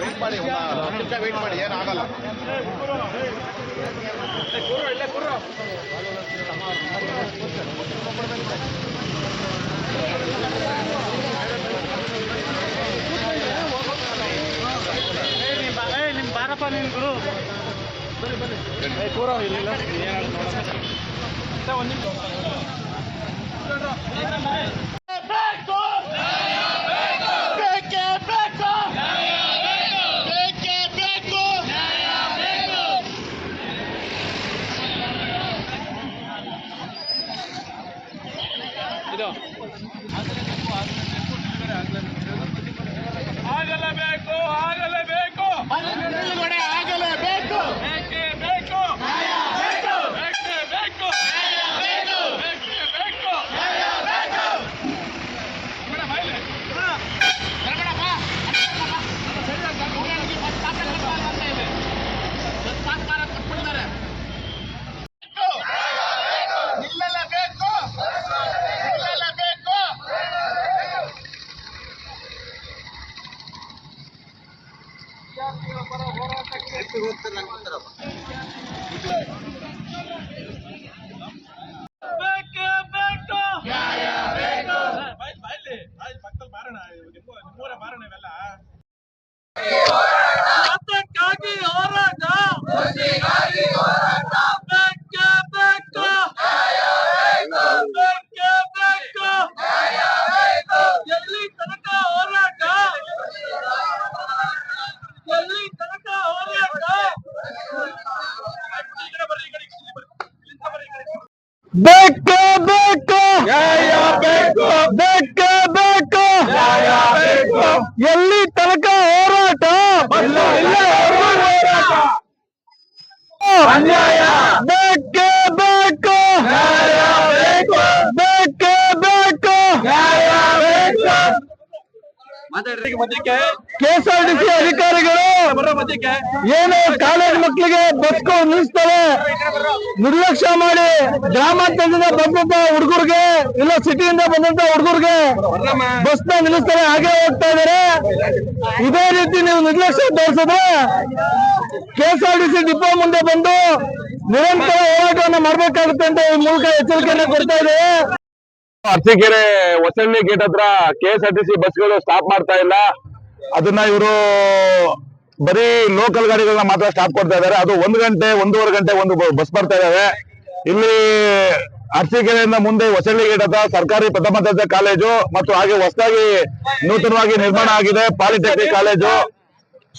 Wait ಮಾಡಿ ಒಂದು ನಿಮಿಷ ಮಾಡಿ ಏನಾಗಲ್ಲ ನಿಮ್ ಬಾರಪ್ಪ ನಿನ್ ಗುರು. ಕೂರ ಇಲ್ಲ ಒಂದ್ ನಿಮಿಷ. ಆಗಲೇಬೇಕು ಆಗಲೇಬೇಕು ನಿಲುಗಡೆ ಆಗಲೇಬೇಕು ಬೇಕೇ ಬೇಕು ಬೇಕೇ ಬೇಕು ಬೇಕೇ ಬೇಕು ಮೇಡಮ್ ಆಯ್ಲೆ ನಿಲ್ಲಲೇಬೇಕು ನಿಲ್ಲಲೇಬೇಕು ಬೇಕೇ ಬೇಕು ಬಾಯ್ಲಿ ಬಾಯ್ಲಿ ಪಕ್ಕದಲ್ಲಿ ಬಾರಣ ನಿಮ್ಮ ನಿಮ್ಮೂರ ಬಾರಣ ಇವೆಲ್ಲ ಅದಕ್ಕಾಗಿ ಹೋರಾಟ ಬೇಕೇ ಬೇಕು ಬೇಕೇ ಬೇಕು ಎಲ್ಲಿ ತನಕ ಹೋರಾಟ ಎಲ್ಲಿ ಕೆಎಸ್ಆರ್ಟಿಸಿ ಅಧಿಕಾರಿಗಳು ಏನು ಕಾಲೇಜ್ ಮಕ್ಕಳಿಗೆ ಬಸ್ ನಿಲ್ಲಿಸ್ತಾರೆ ನಿರ್ಲಕ್ಷ್ಯ ಮಾಡಿ ಗ್ರಾಮಾಂತರದಿಂದ ಬಂದಂತ ಹುಡುಗರಿಗೆ ಇಲ್ಲ ಸಿಟಿಯಿಂದ ಬಂದಂತ ಹುಡುಗರಿಗೆ ಬಸ್ನ ನಿಲ್ಲಿಸ್ತಾರೆ. ಹಾಗೆ ಹೋಗ್ತಾ ಇದಾರೆ ಇದೇ ರೀತಿ ನೀವು ನಿರ್ಲಕ್ಷ್ಯ ತೋರಿಸಿದ್ರೆ ಕೆಎಸ್ಆರ್ಟಿಸಿ ಡಿಪೋ ಮುಂದೆ ಬಂದು ನಿರಂತರ ಹೋರಾಟವನ್ನು ಮಾಡಬೇಕಾಗುತ್ತೆ ಅಂತ ಈ ಮೂಲಕ ಎಚ್ಚರಿಕೆಯನ್ನು ಕೊಡ್ತಾ ಇದ್ದೇವೆ. ಅರಸೀಕೆರೆ ಹೊಸಳ್ಳಿ ಗೇಟ್ ಹತ್ರ ಕೆ ಆರ್ ಟಿ ಸಿ ಬಸ್ಗಳು ಸ್ಟಾಪ್ ಮಾಡ್ತಾ ಇಲ್ಲ. ಅದನ್ನ ಇವರು ಬರೀ ಲೋಕಲ್ ಗಾಡಿಗಳನ್ನ ಮಾತ್ರ ಸ್ಟಾಪ್ ಕೊಡ್ತಾ ಇದ್ದಾರೆ ಅದು ಒಂದು ಗಂಟೆ, ಒಂದೂವರೆ ಗಂಟೆ ಒಂದು ಬಸ್ ಬರ್ತಾ ಇದಾವೆ. ಇಲ್ಲಿ ಅರಸೀಕೆರೆಯಿಂದ ಮುಂದೆ ಹೊಸಳ್ಳಿ ಗೇಟ್ ಹತ್ರ ಸರ್ಕಾರಿ ಪ್ರಥಮ ದರ್ಜೆ ಕಾಲೇಜು ಮತ್ತು ಹಾಗೆ ಹೊಸದಾಗಿ ನೂತನವಾಗಿ ನಿರ್ಮಾಣ ಆಗಿದೆ ಪಾಲಿಟೆಕ್ನಿಕ್ ಕಾಲೇಜು.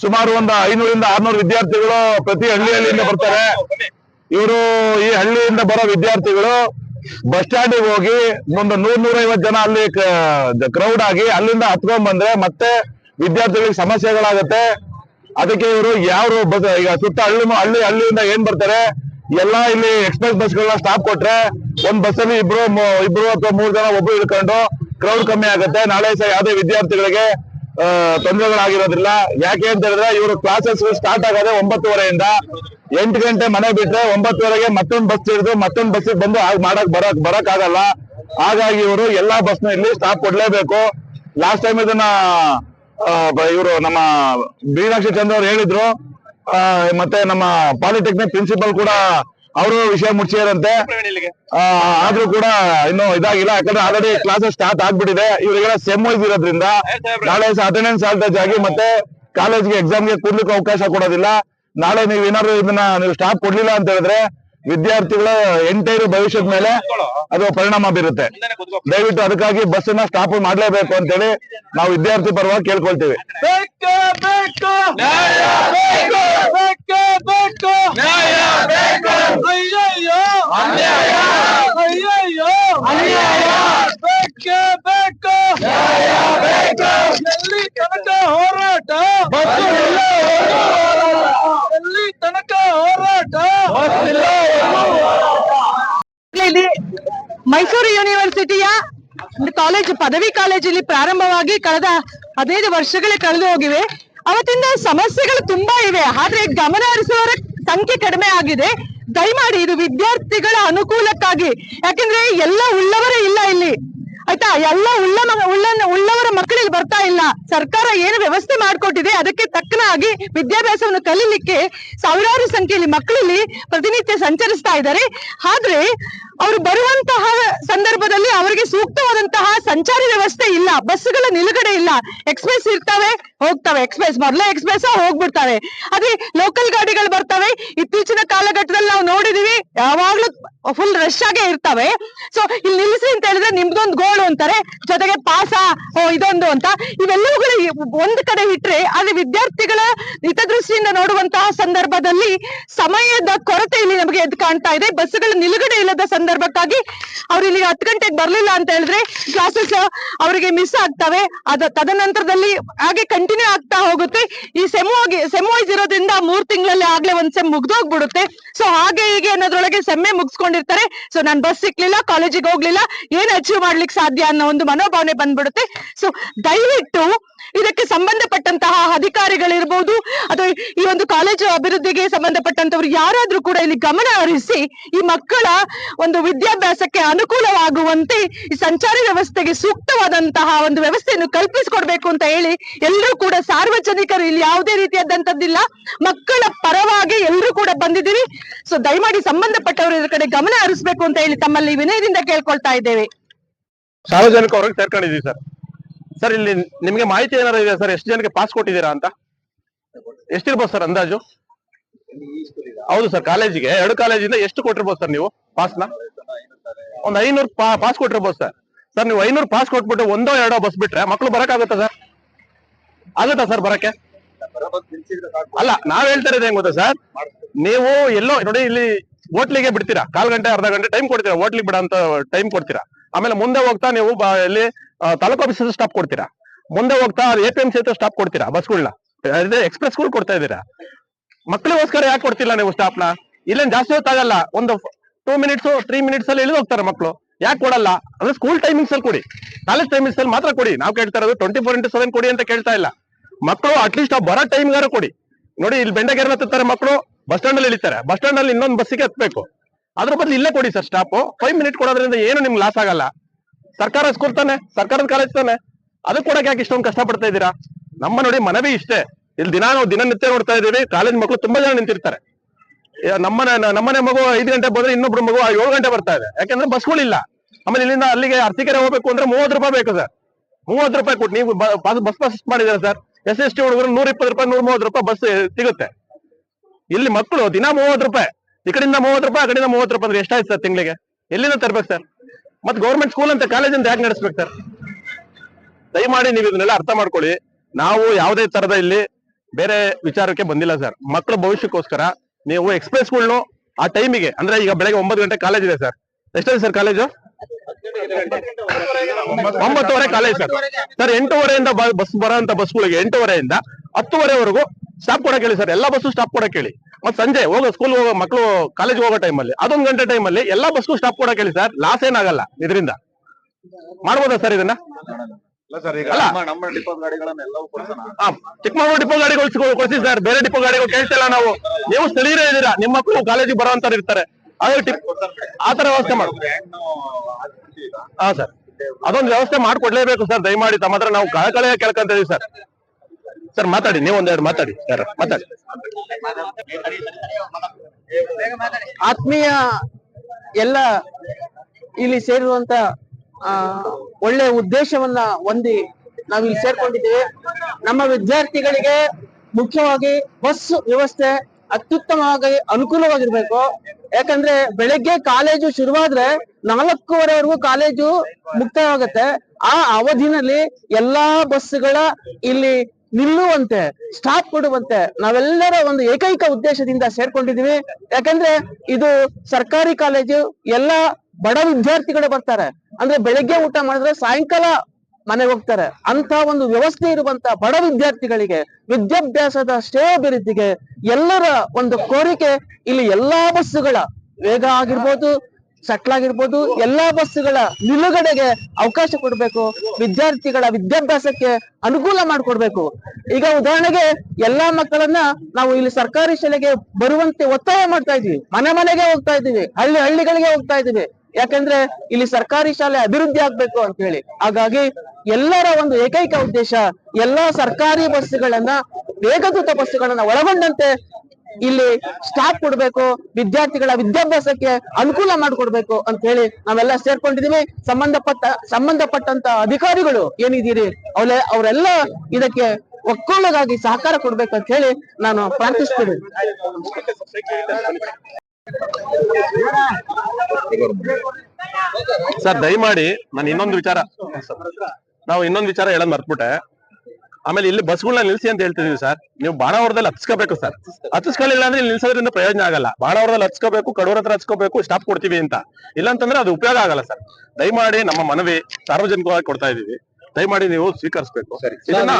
ಸುಮಾರು ಒಂದು ಐನೂರಿಂದ ಆರ್ನೂರು ವಿದ್ಯಾರ್ಥಿಗಳು ಪ್ರತಿ ಹಳ್ಳಿಯಲ್ಲಿ ಬರ್ತಾರೆ. ಇವರು ಈ ಹಳ್ಳಿಯಿಂದ ಬರೋ ವಿದ್ಯಾರ್ಥಿಗಳು ಬಸ್ ಸ್ಟ್ಯಾಂಡಿಗೆ ಹೋಗಿ ಒಂದು ನೂರ್ ನೂರೈವತ್ತು ಜನ ಅಲ್ಲಿ ಕ್ರೌಡ್ ಆಗಿ ಅಲ್ಲಿಂದ ಹತ್ಕೊಂಡ್ ಬಂದ್ರೆ ಮತ್ತೆ ವಿದ್ಯಾರ್ಥಿಗಳಿಗೆ ಸಮಸ್ಯೆಗಳಾಗತ್ತೆ. ಅದಕ್ಕೆ ಇವರು ಯಾರು ಬಸ್, ಈಗ ಸುತ್ತ ಹಳ್ಳಿ ಹಳ್ಳಿ, ಹಳ್ಳಿಯಿಂದ ಏನ್ ಬರ್ತಾರೆ, ಎಲ್ಲಾ ಇಲ್ಲಿ ಎಕ್ಸ್ಪ್ರೆಸ್ ಬಸ್ಗಳನ್ನ ಸ್ಟಾಪ್ ಕೊಟ್ರೆ ಒಂದ್ ಬಸ್ ಅಲ್ಲಿ ಇಬ್ರು ಇಬ್ರು ಅಥವಾ ಮೂರ್ ಜನ ಒಬ್ರು ಇಳ್ಕೊಂಡು ಕ್ರೌಡ್ ಕಮ್ಮಿ ಆಗುತ್ತೆ. ನಾಳೆ ಸಹ ಯಾವುದೇ ವಿದ್ಯಾರ್ಥಿಗಳಿಗೆ ತೊಂದರೆಗಳಾಗಿರೋದಿಲ್ಲ. ಯಾಕೆ ಅಂತ ಹೇಳಿದ್ರೆ ಇವರು ಕ್ಲಾಸಸ್ ಸ್ಟಾರ್ಟ್ ಆಗೋದೇ ಒಂಬತ್ತುವರೆಯಿಂದ ಎಂಟು ಗಂಟೆ ಮನೆ ಬಿಟ್ರೆ ಒಂಬತ್ತುವರೆಗೆ ಮತ್ತೊಂದು ಬಸ್ ಹಿಡಿದು ಮತ್ತೊಂದು ಬಸ್ ಬಂದು ಮಾಡಕ್ ಬರಕ್ ಬರಕ್ ಆಗಲ್ಲ ಹಾಗಾಗಿ ಇವರು ಎಲ್ಲಾ ಬಸ್ನ ಇಲ್ಲಿ ಸ್ಟಾಪ್ ಕೊಡ್ಲೇಬೇಕು. ಲಾಸ್ಟ್ ಟೈಮ್ ಇದನ್ನ ಇವರು ನಮ್ಮ ಮೀನಾಕ್ಷಿ ಚಂದ್ರ ಅವ್ರು ಹೇಳಿದ್ರು. ಮತ್ತೆ ನಮ್ಮ ಪಾಲಿಟೆಕ್ನಿಕ್ ಪ್ರಿನ್ಸಿಪಲ್ ಕೂಡ ಅವರು ವಿಷಯ ಮುಚ್ಚಿರಂತೆ ಆ, ಆದ್ರೂ ಕೂಡ ಇನ್ನು ಇದಾಗಿಲ್ಲ. ಯಾಕಂದ್ರೆ ಆಲ್ರೆಡಿ ಕ್ಲಾಸಸ್ ಸ್ಟಾರ್ಟ್ ಆಗ್ಬಿಟ್ಟಿದೆ. ಇವರಿಗೆಲ್ಲ ಸೆಮ್ ವೈಸ್ ನಾಳೆ ಅಟೆಂಡೆನ್ಸ್ ಆಲ್ಟೇಜ್ ಆಗಿ ಮತ್ತೆ ಕಾಲೇಜ್ಗೆ ಎಕ್ಸಾಮ್ಗೆ ಕೂಡ್ಲಿಕ್ಕೆ ಅವಕಾಶ ಕೊಡೋದಿಲ್ಲ. ನಾಳೆ ನೀವು ಏನಾದ್ರು ಇದನ್ನ ನೀವು ಸ್ಟಾಪ್ ಕೊಡ್ಲಿಲ್ಲ ಅಂತ ಹೇಳಿದ್ರೆ ವಿದ್ಯಾರ್ಥಿಗಳ ಎಂಟೈರ್ ಭವಿಷ್ಯದ ಮೇಲೆ ಅದು ಪರಿಣಾಮ ಬೀರುತ್ತೆ. ದಯವಿಟ್ಟು ಅದಕ್ಕಾಗಿ ಬಸ್ ಅನ್ನ ಸ್ಟಾಪ್ ಮಾಡ್ಲೇಬೇಕು ಅಂತೇಳಿ ನಾವು ವಿದ್ಯಾರ್ಥಿ ಪರವಾಗಿ ಕೇಳ್ಕೊಳ್ತೀವಿ. ಬೇಕೇ ಬೇಕು. ನ್ಯಾಯ ಬೇಕು ಬೇಕೇ ಬೇಕು. ನ್ಯಾಯ ಬೇಕು. ಅಯ್ಯಯ್ಯೋ. ಅನ್ಯಾಯ. ಅಯ್ಯಯ್ಯೋ. ಅನ್ಯಾಯ. ಬೇಕೇ ಬೇಕು. ನ್ಯಾಯ ಬೇಕು. ಎಲ್ಲಿ ತನಕ ಹೋರಾಟ? ಎಲ್ಲಿ ತನಕ ಹೋರಾಟ? ಇಲ್ಲಿ ಮೈಸೂರು ಯೂನಿವರ್ಸಿಟಿಯ ಕಾಲೇಜು, ಪದವಿ ಕಾಲೇಜಲ್ಲಿ ಪ್ರಾರಂಭವಾಗಿ ಕಳೆದ ಹದಿನೈದು ವರ್ಷಗಳೇ ಕಳೆದು ಹೋಗಿವೆ. ಅವತ್ತಿಂದ ಸಮಸ್ಯೆಗಳು ತುಂಬಾ ಇವೆ. ಆದ್ರೆ ಗಮನ ಹರಿಸುವವರ ಸಂಖ್ಯೆ ಕಡಿಮೆ ಆಗಿದೆ. ದಯಮಾಡಿ ಇದು ವಿದ್ಯಾರ್ಥಿಗಳ ಅನುಕೂಲಕ್ಕಾಗಿ. ಯಾಕೆಂದ್ರೆ ಎಲ್ಲ ಉಳ್ಳವರೇ ಇಲ್ಲ ಆಯ್ತಾ? ಎಲ್ಲ ಉಳ್ಳ ಉಳ್ಳ ಉಳ್ಳವರ ಮಕ್ಕಳಿಗೆ ಬರ್ತಾ ಇಲ್ಲ. ಸರ್ಕಾರ ಏನು ವ್ಯವಸ್ಥೆ ಮಾಡಿಕೊಟ್ಟಿದೆ, ಅದಕ್ಕೆ ತಕ್ಕನಾಗಿ ವಿದ್ಯಾಭ್ಯಾಸವನ್ನು ಕಲೀಲಿಕ್ಕೆ ಸಾವಿರಾರು ಸಂಖ್ಯೆಯಲ್ಲಿ ಮಕ್ಕಳಲ್ಲಿ ಪ್ರತಿನಿತ್ಯ ಸಂಚರಿಸ್ತಾ ಇದ್ದಾರೆ. ಆದ್ರೆ, ಅವರು ಬರುವಂತಹ ಸಂದರ್ಭದಲ್ಲಿ ಅವರಿಗೆ ಸೂಕ್ತವಾದಂತಹ ಸಂಚಾರಿ ವ್ಯವಸ್ಥೆ ಇಲ್ಲ. ಬಸ್ಗಳ ನಿಲುಗಡೆ ಇಲ್ಲ. ಎಕ್ಸ್ಪ್ರೆಸ್ ಇರ್ತವೆ, ಹೋಗ್ತವೆ. ಎಕ್ಸ್ಪ್ರೆಸ್ ಮೊದಲೇ ಎಕ್ಸ್ಪ್ರೆಸ್ ಹೋಗ್ಬಿಡ್ತವೆ. ಅದೇ ಲೋಕಲ್ ಗಾಡಿಗಳು ಬರ್ತವೆ. ಇತ್ತೀಚಿನ ಕಾಲಘಟ್ಟದಲ್ಲಿ ನಾವು ನೋಡಿದೀವಿ, ಯಾವಾಗ್ಲೂ ಫುಲ್ ರಶ್ ಆಗೇ ಇರ್ತವೆ. ಸೊ ಇಲ್ಲಿ ನಿಲ್ಲಿಸಿ ಅಂತ ಹೇಳಿದ್ರೆ ನಿಮ್ದೊಂದು ಗೋಳು ಅಂತಾರೆ. ಜೊತೆಗೆ ಪಾಸ ಇದೊಂದು ಅಂತ. ಇವೆಲ್ಲವುಗಳು ಒಂದ್ ಕಡೆ ಇಟ್ರೆ, ಅಲ್ಲಿ ವಿದ್ಯಾರ್ಥಿಗಳ ಹಿತದೃಷ್ಟಿಯಿಂದ ನೋಡುವಂತಹ ಸಂದರ್ಭದಲ್ಲಿ ಸಮಯದ ಕೊರತೆ ಇಲ್ಲಿ ನಮಗೆ ಎದ್ದು ಕಾಣ್ತಾ ಇದೆ. ಬಸ್ಸುಗಳ ನಿಲುಗಡೆ ಇಲ್ಲದ ಸಂದರ್ಭಕ್ಕಾಗಿ ಅವ್ರು ಇಲ್ಲಿ ಹತ್ತು ಗಂಟೆಗೆ ಬರ್ಲಿಲ್ಲ ಅಂತ ಹೇಳಿದ್ರೆ ಕ್ಲಾಸಸ್ ಅವರಿಗೆ ಮಿಸ್ ಆಗ್ತವೆ. ಅದ ತದನಂತರದಲ್ಲಿ ಹಾಗೆ ಕಂಟಿನ್ಯೂ ಆಗ್ತಾ ಹೋಗುತ್ತೆ. ಈ ಸೆಮ್ ಹೋಗಿ ಸೆಮ್ ವೈಸ್ ಇರೋದ್ರಿಂದ ಮೂರ್ ತಿಂಗಳಲ್ಲಿ ಆಗ್ಲೇ ಒಂದ್ ಸೆಮ್ ಮುಗ್ದೋಗ್ಬಿಡುತ್ತೆ. ಸೊ ಹಾಗೆ ಹೀಗೆ ಅನ್ನೋದ್ರೊಳಗೆ ಸೆಮ್ಮೆ ಮುಗಿಸ್ಕೊಂಡಿರ್ತಾರೆ ಸೊ ನಾನು ಬಸ್ ಸಿಕ್ಲಿಲ್ಲ ಕಾಲೇಜಿಗೆ ಹೋಗ್ಲಿಲ್ಲ. ಏನ್ ಅಚೀವ್ ಮಾಡ್ಲಿಕ್ಕೆ ಸಾಧ್ಯ ಅನ್ನೋ ಒಂದು ಮನೋಭಾವನೆ ಬಂದ್ಬಿಡುತ್ತೆ. ಸೊ ದಯವಿಟ್ಟು ಇದಕ್ಕೆ ಸಂಬಂಧಪಟ್ಟಂತಹ ಅಧಿಕಾರಿಗಳಿರ್ಬೋದು, ಅಥವಾ ಈ ಒಂದು ಕಾಲೇಜು ಅಭಿವೃದ್ಧಿಗೆ ಸಂಬಂಧಪಟ್ಟಂತವ್ರು ಯಾರಾದ್ರೂ ಕೂಡ ಇಲ್ಲಿ ಗಮನ ಹರಿಸಿ ಈ ಮಕ್ಕಳ ಒಂದು ವಿದ್ಯಾಭ್ಯಾಸಕ್ಕೆ ಅನುಕೂಲವಾಗುವಂತೆ ಈ ಸಂಚಾರಿ ವ್ಯವಸ್ಥೆಗೆ ಸೂಕ್ತವಾದಂತಹ ಒಂದು ವ್ಯವಸ್ಥೆಯನ್ನು ಕಲ್ಪಿಸಿಕೊಡ್ಬೇಕು ಅಂತ ಹೇಳಿ ಎಲ್ಲರೂ ಕೂಡ ಸಾರ್ವಜನಿಕರು ಇಲ್ಲಿ ಯಾವುದೇ ರೀತಿಯಾದಂತದ್ದಿಲ್ಲ ಮಕ್ಕಳ ಪರವಾಗಿ ಎಲ್ಲರೂ ಕೂಡ ಬಂದಿದ್ದೀವಿ. ಸೊ ದಯಮಾಡಿ ಸಂಬಂಧಪಟ್ಟವರು ಇದ್ರ ಕಡೆ ಗಮನ ಹರಿಸಬೇಕು ಅಂತ ಹೇಳಿ ತಮ್ಮಲ್ಲಿ ವಿನಯದಿಂದ ಕೇಳ್ಕೊಳ್ತಾ ಇದ್ದೇವೆ. ಸಾರ್ವಜನಿಕ ಹೊರಗೆ ಸೇರ್ಕೊಂಡಿದೀವಿ ಸರ್. ಸರ್ ಇಲ್ಲಿ ನಿಮ್ಗೆ ಮಾಹಿತಿ ಏನಾರ ಇದೆ? ಸರ್ ಎಷ್ಟು ಜನಕ್ಕೆ ಪಾಸ್ ಕೊಟ್ಟಿದ್ದೀರಾ ಅಂತ? ಎಷ್ಟಿರ್ಬೋದು ಸರ್ ಅಂದಾಜು? ಹೌದು ಸರ್ ಕಾಲೇಜಿಗೆ. ಎರಡು ಕಾಲೇಜಿಂದ ಎಷ್ಟು ಕೊಟ್ಟಿರ್ಬೋದು ಸರ್ ನೀವು ಪಾಸ್ನ ಒಂದ್ ಐನೂರು ಪಾಸ್ ಕೊಟ್ಟಿರ್ಬೋದು ಸರ್ ಸರ್ ನೀವು ಐನೂರು ಪಾಸ್ ಕೊಟ್ಬಿಟ್ಟು ಒಂದೋ ಎರಡೋ ಬಸ್ ಬಿಟ್ರೆ ಮಕ್ಳು ಬರಕ್ಕಾಗುತ್ತಾ ಸರ್ ಆಗುತ್ತಾ ಸರ್ ಬರಕ್ಕೆ? ಅಲ್ಲ, ನಾವ್ ಹೇಳ್ತಾ ಇರೋದು ಹೆಂಗ್ ಗೊತ್ತಾ ಸರ್ ನೀವು ಎಲ್ಲೋ, ನೋಡಿ ಇಲ್ಲಿ ಹೋಟ್ಲಿಗೆ ಬಿಡ್ತೀರಾ? ಕಾಲ್ ಗಂಟೆ, ಅರ್ಧ ಗಂಟೆ ಟೈಮ್ ಕೊಡ್ತೀರಾ? ಹೋಟ್ಲಿಗೆ ಬಿಡ ಅಂತ ಟೈಮ್ ಕೊಡ್ತೀರಾ? ಆಮೇಲೆ ಮುಂದೆ ಹೋಗ್ತಾ ನೀವು ಇಲ್ಲಿ ತಾಲೂಕು ಆಫೀಸ್ ಸ್ಟಾಪ್ ಕೊಡ್ತೀರಾ? ಮುಂದೆ ಹೋಗ್ತಾ ಎ ಪಿ ಎಂ ಸಿ ಹತ್ರ ಸ್ಟಾಪ್ ಕೊಡ್ತೀರಾ ಬಸ್ಗಳನ್ನ ಅದೇ ಎಕ್ಸ್ಪ್ರೆಸ್ಗಳು ಕೊಡ್ತಾ ಇದ್ದೀರಾ? ಮಕ್ಕಳಿಗೋಸ್ಕರ ಯಾಕೆ ಕೊಡ್ತಿಲ್ಲ ನೀವು ಸ್ಟಾಪ್ನ ಇಲ್ಲೇನು ಜಾಸ್ತಿ ಹೊತ್ತಾಗಲ್ಲ ಒಂದು ಟೂ ಮಿನಿಟ್ಸ್ ತ್ರೀ ಮಿನಿಟ್ಸ್ ಅಲ್ಲಿ ಇಳಿದು ಹೋಗ್ತಾರೆ ಮಕ್ಕಳು ಯಾಕೆ ಕೊಡಲ್ಲ? ಅಂದ್ರೆ ಸ್ಕೂಲ್ ಟೈಮಿಂಗ್ಸ್ ಅಲ್ಲಿ ಕೊಡಿ. ಕಾಲೇಜ್ ಟೈಮಿಂಗ್ಸ್ ಅಲ್ಲಿ ಮಾತ್ರ ಕೊಡಿ. ನಾವು ಕೇಳ್ತಾ ಇರೋದು ಟ್ವೆಂಟಿ ಫೋರ್ ಇಂಟು ಸೆವೆನ್ ಕೊಡಿ ಅಂತ ಕೇಳ್ತಾ ಇಲ್ಲ. ಮಕ್ಕಳು ಅಟ್ಲೀಸ್ಟ್ ಆ ಬರೋ ಟೈಮ್ಗಾರ ಕೊಡಿ. ನೋಡಿ, ಇಲ್ಲಿ ಬೆಂಡಗೇರ್ನ ಹತ್ತಾರೆ ಮಕ್ಕಳು ಬಸ್ ಸ್ಟ್ಯಾಂಡ್ ಅಲ್ಲಿ ಇಳಿತಾರೆ. ಬಸ್ ಸ್ಟ್ಯಾಂಡ್ ಅಲ್ಲಿ ಇನ್ನೊಂದು ಬಸ್ಸಿಗೆ ಹತ್ಬೇಕು. ಅದ್ರ ಬದಲು ಇಲ್ಲೇ ಕೊಡಿ ಸರ್ ಸ್ಟಾಪ್ ಫೈವ್ ಮಿನಿಟ್ ಕೊಡೋದ್ರಿಂದ ಏನು ನಿಮ್ಗೆ ಲಾಸ್ ಆಗಲ್ಲ. ಸರ್ಕಾರ ಸ್ಕೂಲ್ ತಾನೆ, ಸರ್ಕಾರದ ಕಾಲೇಜ್ ತಾನೆ. ಅದಕ್ಕೆ ಕೊಡಕ್ಕೆ ಯಾಕೆ ಇಷ್ಟೊಂದು ಕಷ್ಟ ಪಡ್ತಾ ಇದ್ದೀರಾ? ನಮ್ಮ ನೋಡಿ ಮನವಿ ಇಷ್ಟೇ. ಇಲ್ಲಿ ದಿನ ನಾವು ದಿನನಿತ್ಯ ನೋಡ್ತಾ ಇದೀವಿ ಕಾಲೇಜ್ ಮಕ್ಕಳು ತುಂಬಾ ಜನ ನಿಂತಿರ್ತಾರೆ. ನಮ್ಮನೆ ನಮ್ಮನೆ ಮಗು ಐದು ಗಂಟೆ ಬಂದ್ರೆ ಇನ್ನೊಬ್ರು ಮಗು ಏಳು ಗಂಟೆ ಬರ್ತಾ ಇದೆ. ಯಾಕಂದ್ರೆ ಬಸ್ಗಳಿಲ್ಲ ಆಮೇಲೆ ಇಲ್ಲಿಂದ ಅಲ್ಲಿಗೆ ಅರ್ತಿಕೆರೆ ಹೋಗ್ಬೇಕು ಅಂದ್ರೆ ಮೂವತ್ತು ರೂಪಾಯಿ ಬೇಕು ಸರ್. ಮೂವತ್ತು ರೂಪಾಯಿ ಕೊಟ್ಟು ನೀವು ಬಸ್ ಬಸ್ ಮಾಡಿದ್ರೆ ಸರ್? ಎಸ್ ಎಸ್ ಟಿ ಹುಡುಗರು ನೂರ ಇಪ್ಪತ್ತು ರೂಪಾಯಿ ನೂರ ಮೂವತ್ತು ರೂಪಾಯಿ ಬಸ್ ಸಿಗುತ್ತೆ ಇಲ್ಲಿ ಮಕ್ಕಳು ದಿನ ಮೂವತ್ತು ರೂಪಾಯಿ. ಈ ಕಡೆಯಿಂದ ಮೂವತ್ತು ರೂಪಾಯಿ, ಆ ಕಡೆಯಿಂದ ಮೂವತ್ತು ರೂಪಾಯಿ ಅಂದ್ರೆ ಎಷ್ಟಾಯ್ತು ಸರ್ ತಿಂಗಳಿಗೆ? ಎಲ್ಲಿಂದ ತರ್ಬೇಕು ಸರ್? ಮತ್ತೆ ಗೌರ್ಮೆಂಟ್ ಸ್ಕೂಲ್ ಅಂತ ಕಾಲೇಜ್ ಅಂತ ಯಾಕೆ ನಡೆಸ್ಬೇಕು ಸರ್? ದಯಮಾಡಿ ನೀವು ಇದನ್ನೆಲ್ಲ ಅರ್ಥ ಮಾಡ್ಕೊಳ್ಳಿ. ನಾವು ಯಾವುದೇ ತರದ ಇಲ್ಲಿ ಬೇರೆ ವಿಚಾರಕ್ಕೆ ಬಂದಿಲ್ಲ ಸರ್. ಮಕ್ಕಳ ಭವಿಷ್ಯಕ್ಕೋಸ್ಕರ ನೀವು ಎಕ್ಸ್ಪ್ರೆಸ್ ಎಕ್ಸ್ಪ್ರೆಸ್ಗಳನ್ನು ಆ ಟೈಮಿಗೆ ಅಂದ್ರೆ ಈಗ ಬೆಳಗ್ಗೆ ಒಂಬತ್ತು ಗಂಟೆ ಕಾಲೇಜ್ ಇದೆ ಸರ್. ಎಷ್ಟಿದೆ ಸರ್ ಕಾಲೇಜು ಒಂಬತ್ತುವರೆ ಕಾಲೇಜ್ ಸರ್. ಸರ್, ಎಂಟೂವರೆಯಿಂದ ಬಸ್ ಬರೋ ಬಸ್ಗಳಿಗೆ ಎಂಟೂವರೆಯಿಂದ ಹತ್ತುವರೆವರೆಗೂ ಸ್ಟಾಪ್ ಕೊಡಕ್ಕೆ ಹೇಳಿ ಸರ್. ಎಲ್ಲಾ ಬಸ್ಸು ಸ್ಟಾಪ್ ಕೊಡಕ್ಕೆ ಹೇಳಿ. ಮತ್ತೆ ಸಂಜೆ ಹೋಗೋ ಸ್ಕೂಲ್ ಹೋಗೋ ಮಕ್ಕಳು ಕಾಲೇಜ್ ಹೋಗೋ ಟೈಮಲ್ಲಿ ಅದೊಂದ್ ಗಂಟೆ ಟೈಮಲ್ಲಿ ಎಲ್ಲಾ ಬಸ್ಗೂ ಸ್ಟಾಪ್ ಕೊಡಕ್ಕೆ ಹೇಳಿ ಸರ್ ಲಾಸ್ ಏನಾಗಲ್ಲ ಇದರಿಂದ. ಮಾಡ್ಬೋದಾ ಸರ್ ಇದನ್ನ? ಚಿಕ್ಕಮಗಳೂರು ಡಿಪೋ ಗಾಡಿಗಳು ಕೊಡ್ಸಿ ಸರ್ ಬೇರೆ ಡಿಪೋ ಗಾಡಿಗಳು ಕೇಳ್ತಿಲ್ಲ ನಾವು. ನೀವು ಸ್ಥಳೀಯರೇ ಇದ್ದೀರಾ? ನಿಮ್ಮ ಮಕ್ಕಳು ಕಾಲೇಜಿಗೆ ಬರೋಂತಾರ ಇರ್ತಾರೆ. ಆತರ ವ್ಯವಸ್ಥೆ ಮಾಡಿ ಹಾ ಸರ್ ಅದೊಂದು ವ್ಯವಸ್ಥೆ ಮಾಡ್ಕೊಡ್ಲೇಬೇಕು ಸರ್ ದಯಮಾಡಿ ತಮ್ಮ ಹತ್ರ ನಾವು ಕಳಕಳೆ ಕೇಳ್ಕೊಂತ ಇದೀವಿ ಸರ್ ಸರ್ ಮಾತಾಡಿ, ನೀವು ಒಂದೆರಡು ಮಾತಾಡಿ. ಸರ್ ಮಾತಾಡಿ. ಆತ್ಮೀಯ ಎಲ್ಲ ಇಲ್ಲಿ ಸೇರಿರುವಂತ ಒಳ್ಳೆ ಉದ್ದೇಶವನ್ನ ಹೊಂದಿ ನಾವು ಇಲ್ಲಿ ಸೇರ್ಕೊಂಡಿದ್ದೇವೆ. ನಮ್ಮ ವಿದ್ಯಾರ್ಥಿಗಳಿಗೆ ಮುಖ್ಯವಾಗಿ ಬಸ್ ವ್ಯವಸ್ಥೆ ಅತ್ಯುತ್ತಮವಾಗಿ ಅನುಕೂಲವಾಗಿರ್ಬೇಕು. ಯಾಕಂದ್ರೆ ಬೆಳಗ್ಗೆ ಕಾಲೇಜು ಶುರುವಾದ್ರೆ ನಾಲ್ಕೂವರೆವರೆಗೂ ಕಾಲೇಜು ಮುಕ್ತಾಯವಾಗುತ್ತೆ. ಆ ಅವಧಿನಲ್ಲಿ ಎಲ್ಲಾ ಬಸ್ಗಳ ಇಲ್ಲಿ ನಿಲ್ಲುವಂತೆ ಸ್ಟಾಪ್ ಕೊಡುವಂತೆ ನಾವೆಲ್ಲರ ಒಂದು ಏಕೈಕ ಉದ್ದೇಶದಿಂದ ಸೇರ್ಕೊಂಡಿದೀವಿ ಯಾಕಂದ್ರೆ ಇದು ಸರ್ಕಾರಿ ಕಾಲೇಜು ಎಲ್ಲ ಬಡ ವಿದ್ಯಾರ್ಥಿಗಳು ಬರ್ತಾರೆ. ಅಂದ್ರೆ ಬೆಳಿಗ್ಗೆ ಊಟ ಮಾಡಿದ್ರೆ ಸಾಯಂಕಾಲ ಮನೆಗೆ ಹೋಗ್ತಾರೆ. ಅಂತ ಒಂದು ವ್ಯವಸ್ಥೆ ಇರುವಂತ ಬಡ ವಿದ್ಯಾರ್ಥಿಗಳಿಗೆ, ವಿದ್ಯಾಭ್ಯಾಸದ ಶ್ರೇಯೋಭಿವೃದ್ಧಿಗೆ ಎಲ್ಲರ ಒಂದು ಕೋರಿಕೆ ಇಲ್ಲಿ ಎಲ್ಲಾ ಬಸ್ಸುಗಳ, ವೇಗ ಆಗಿರ್ಬೋದು ಸಟ್ಲ್ ಆಗಿರ್ಬೋದು ಎಲ್ಲಾ ಬಸ್ಸುಗಳ ನಿಲುಗಡೆಗೆ ಅವಕಾಶ ಕೊಡ್ಬೇಕು ವಿದ್ಯಾರ್ಥಿಗಳ ವಿದ್ಯಾಭ್ಯಾಸಕ್ಕೆ ಅನುಕೂಲ ಮಾಡಿಕೊಡ್ಬೇಕು. ಈಗ ಉದಾಹರಣೆಗೆ ಎಲ್ಲಾ ಮಕ್ಕಳನ್ನ ನಾವು ಇಲ್ಲಿ ಸರ್ಕಾರಿ ಶಾಲೆಗೆ ಬರುವಂತೆ ಒತ್ತಾಯ ಮಾಡ್ತಾ ಇದೀವಿ. ಮನೆ ಮನೆಗೆ ಹೋಗ್ತಾ ಇದೀವಿ ಹಳ್ಳಿ ಹಳ್ಳಿಗಳಿಗೆ ಹೋಗ್ತಾ ಇದೀವಿ ಯಾಕಂದ್ರೆ ಇಲ್ಲಿ ಸರ್ಕಾರಿ ಶಾಲೆ ಅಭಿವೃದ್ಧಿ ಆಗ್ಬೇಕು ಅಂತ ಹೇಳಿ. ಹಾಗಾಗಿ ಎಲ್ಲರ ಒಂದು ಏಕೈಕ ಉದ್ದೇಶ ಎಲ್ಲಾ ಸರ್ಕಾರಿ ಬಸ್ಗಳನ್ನ ವೇಗದೂತ ಬಸ್ಗಳನ್ನ ಒಳಗೊಂಡಂತೆ ಇಲ್ಲಿ ಸ್ಟಾಪ್ ಕೊಡ್ಬೇಕು, ವಿದ್ಯಾರ್ಥಿಗಳ ವಿದ್ಯಾಭ್ಯಾಸಕ್ಕೆ ಅನುಕೂಲ ಮಾಡಿಕೊಡ್ಬೇಕು ಅಂತ ಹೇಳಿ ನಾವೆಲ್ಲ ಸೇರ್ಕೊಂಡಿದೀವಿ. ಸಂಬಂಧಪಟ್ಟ, ಸಂಬಂಧಪಟ್ಟಂತ ಅಧಿಕಾರಿಗಳು ಏನಿದ್ದೀರಿ ಅವಳೆ ಅವರೆಲ್ಲ ಇದಕ್ಕೆ ಒಕ್ಕೊಳಗಾಗಿ ಸಹಕಾರ ಕೊಡ್ಬೇಕು ಅಂತ ಹೇಳಿ ನಾನು ಪ್ರಾರ್ಥಿಸ್ತೇನೆ. ಸರ್, ದಯಮಾಡಿ ನಾನು ಇನ್ನೊಂದು ವಿಚಾರ. ನಾವು ಇನ್ನೊಂದು ವಿಚಾರ ಹೇಳೋದ್ ಮರ್ತ್ಬಿಟ್ಟೆ. ಆಮೇಲೆ ಇಲ್ಲಿ ಬಸ್ಗಳನ್ನ ನಿಲ್ಸಿ ಅಂತ ಹೇಳ್ತಿದೀವಿ ಸರ್ ನೀವು ಬಾಣಾವರದಲ್ಲಿ ಹತ್ಸ್ಕೋಬೇಕು ಸರ್ ಹತ್ಸ್ಕೊಳ್ಳಿಲ್ಲ ಅಂದ್ರೆ ಇಲ್ಲಿ ನಿಲ್ಸೋದ್ರಿಂದ ಪ್ರಯೋಜನ ಆಗಲ್ಲ. ಬಾಣಾವರದಲ್ಲಿ ಹತ್ಸ್ಕೋಬೇಕು, ಕಡೂರ ಹತ್ರ ಹತ್ಸ್ಕೋಬೇಕು ಸ್ಟಾಪ್ ಕೊಡ್ತೀವಿ ಅಂತ. ಇಲ್ಲಾಂತಂದ್ರೆ ಅದು ಉಪಯೋಗ ಆಗಲ್ಲ ಸರ್ ದಯಮಾಡಿ ನಮ್ಮ ಮನವಿ ಸಾರ್ವಜನಿಕವಾಗಿ ಕೊಡ್ತಾ ಇದೀವಿ ದಯಮಾಡಿ ನೀವು ಸ್ವೀಕರಿಸಬೇಕು. ಇದನ್ನ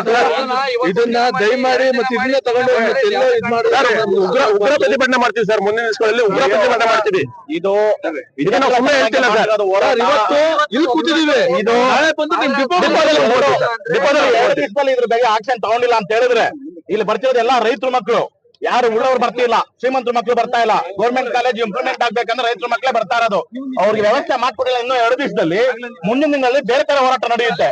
ಇದನ್ನ ದಯಮಾಡಿ ಮತ್ತೆ ಇದನ್ನ ತಗೊಂಡು ಮತ್ತೆ ಎಲ್ಲೋ ಇದ್ ಮಾಡಿ. ಸರ್, ಉಗ್ರ ಉಗ್ರ ಪ್ರತಿಭಟನೆ ಮಾಡ್ತೀವಿ ಸರ್. ಮುಂದಿನ ದಿವಸಗಳಲ್ಲಿ ಉಗ್ರ ಪ್ರತಿಭಟನೆ ಮಾಡ್ತೀವಿ. ಇದು ಇದನ್ನ ಒಮ್ಮೆ ಸುಮ್ಮನೆ ಹೇಳ್ತಿಲ್ಲ ಸರ್. ಇವತ್ತು ಇಲ್ಲಿ ಕೂತಿದೀವಿ ಇದು ನಾಳೆ ಬಂದು ನಿಮ್ ಡಿಪೋ ಡಿಪೋದಲ್ಲಿ. ಡಿಪೋದಲ್ಲಿ ಇದ್ರ ಬಗ್ಗೆ ಆಕ್ಷನ್ ತಗೊಂಡಿಲ್ಲ ಅಂತ ಹೇಳಿದ್ರೆ ಇಲ್ಲಿ ಬರ್ತಿರೋದು ಎಲ್ಲಾ ರೈತರು ಮಕ್ಕಳು. ಯಾರು ಉಳ್ಳವರು ಬರ್ತಿಲ್ಲ ಶ್ರೀಮಂತರ ಮಕ್ಕಳು ಬರ್ತಾ ಇಲ್ಲ ಗೌರ್ಮೆಂಟ್ ಕಾಲೇಜ್ ಇಂಪ್ರೂವ್ಮೆಂಟ್ ಆಗ್ಬೇಕಂದ್ರೆ ರೈತರ ಮಕ್ಕಳೇ ಬರ್ತಾ ಇರೋದು. ಅವ್ರಿಗೆ ವ್ಯವಸ್ಥೆ ಮಾಡ್ಕೊಡಿಲ್ಲ ಇನ್ನೂ ಎರಡು ದಿವಸದಲ್ಲಿ ಮುಂದಿನ ದಿನದಲ್ಲಿ ಬೇರೆ ತರ ಹೋರಾಟ ನಡೆಯುತ್ತೆ.